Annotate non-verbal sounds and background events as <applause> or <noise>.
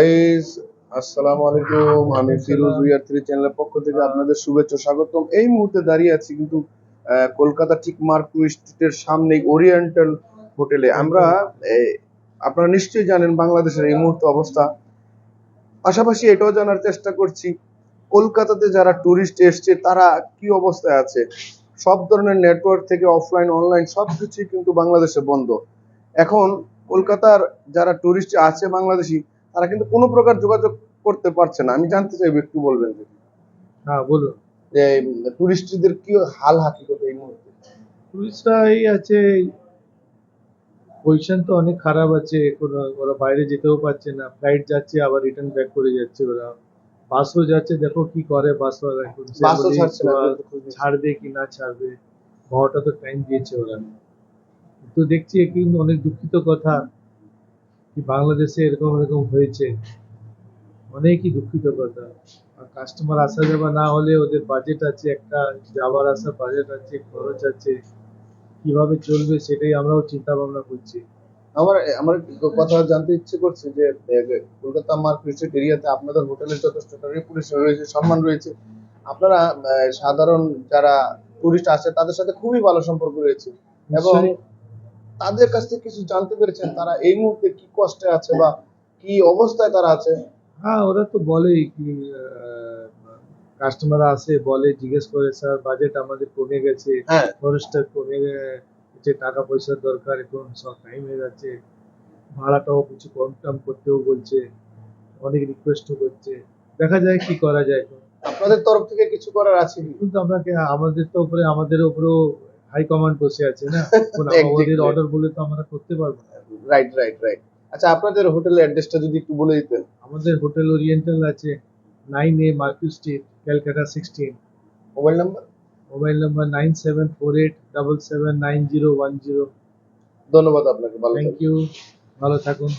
Guys আসসালামু আলাইকুম। আমি ফিরোজ উইয়ার থ্রি চ্যানেলের পক্ষ থেকে আপনাদের শুভেচ্ছা, স্বাগতম। এই মুহূর্তে দাঁড়িয়ে আছি কিন্তু কলকাতা ঠিক মার্কু স্ট্রিটের সামনে ওরিয়েন্টাল হোটেলে। আমরা আপনারা নিশ্চয়ই জানেন বাংলাদেশের এই মুহূর্তে অবস্থা। পাশাপাশি এটাও জানার চেষ্টা করছি, কলকাতাতে যারা টুরিস্ট এসছে, তারা কি অবস্থায় আছে? সব ধরনের নেটওয়ার্ক থেকে অফলাইন অনলাইন সব কিছুই কিন্তু বাংলাদেশে বন্ধ। এখন কলকাতার যারা টুরিস্ট আছে, বাংলাদেশি তারা কিন্তু কোনো প্রকার যোগাযোগ করতে পারছে না। আমি জানতে চাইব একটু বলবেন যদি হ্যাঁ বলুন। যে টুরিস্টদের কি হাল হাকিকত এই মুহূর্তে? টুরিস্টরা এই আছে পজিশন তো অনেক খারাপ আছে কোনো ওরা বাইরে যেতেও পারছে না। ফ্লাইট যাচ্ছে আবার রিটার্ন ব্যাক করে যাচ্ছে ওরা। বাসও যাচ্ছে দেখো কি করে বাস এখন। ছাড়বে কি না ছাড়বে হওয়াটা তো টাইম দিয়েছে ওরা। তো দেখছি কিন্তু অনেক দুঃখিত কথা। বাংলাদেশে এরকম এরকম হয়েছে? অনেকই দুঃখিত কথা। আর কাস্টমার আসা যাওয়া না হলে ওদের বাজেট আছে একটা যাওয়ার আসা বাজেট আছে খরচ আছে। কীভাবে চলবে সেটাই আমরাও চিন্তা ভাবনা করছি। আমার আমার কথা জানতে ইচ্ছে করছে যে কলকাতা মার্কেট এরিয়াতে আপনাদের হোটেলের যথেষ্ট রেপুটেশন রয়েছে সম্মান রয়েছে। আপনারা আহ, সাধারণ যারা টুরিস্ট আসে তাদের সাথে খুবই ভালো সম্পর্ক রয়েছে। এবং। তাদের কাছ থেকে কিছু জানতে পেরেছেন? তারা এই মুহূর্তে কি কষ্টে আছে বা কি অবস্থায় তারা আছে? হ্যাঁ ওরা তো বলেই কি কাস্টমার আসে বলে জিজ্ঞেস করে স্যার বাজেট আমাদের কমে গেছে হ্যাঁ। খরচটা কমে গেছে টাকা পয়সার দরকার এখন সব টাইম হয়ে যাচ্ছে ভাড়াটাও কিছু কম টম করতেও বলছে অনেক রিকোয়েস্টও করছে দেখা যায় কি করা যায় আপনাদের তরফ থেকে কিছু করার আছে কিন্তু আমরা কে- আমাদের তো উপরে আমাদের উপরেও হাই কমান্ড বসে আছে না? <laughs> আমাদের অর্ডার বলে তো আমরা করতে পারব না। রাইট রাইট রাইট আচ্ছা আপনাদের হোটেলের অ্যাড্রেসটা যদি একটু বলে দিতেন। আমাদের হোটেল ওরিয়েন্টাল আছে nine A market street Calcutta sixteen mobile number mobile number nine seven four eight double seven nine zero one zero ধন্যবাদ আপনাকে ভালো থ্যাংক ইউ ভালো থাকুন।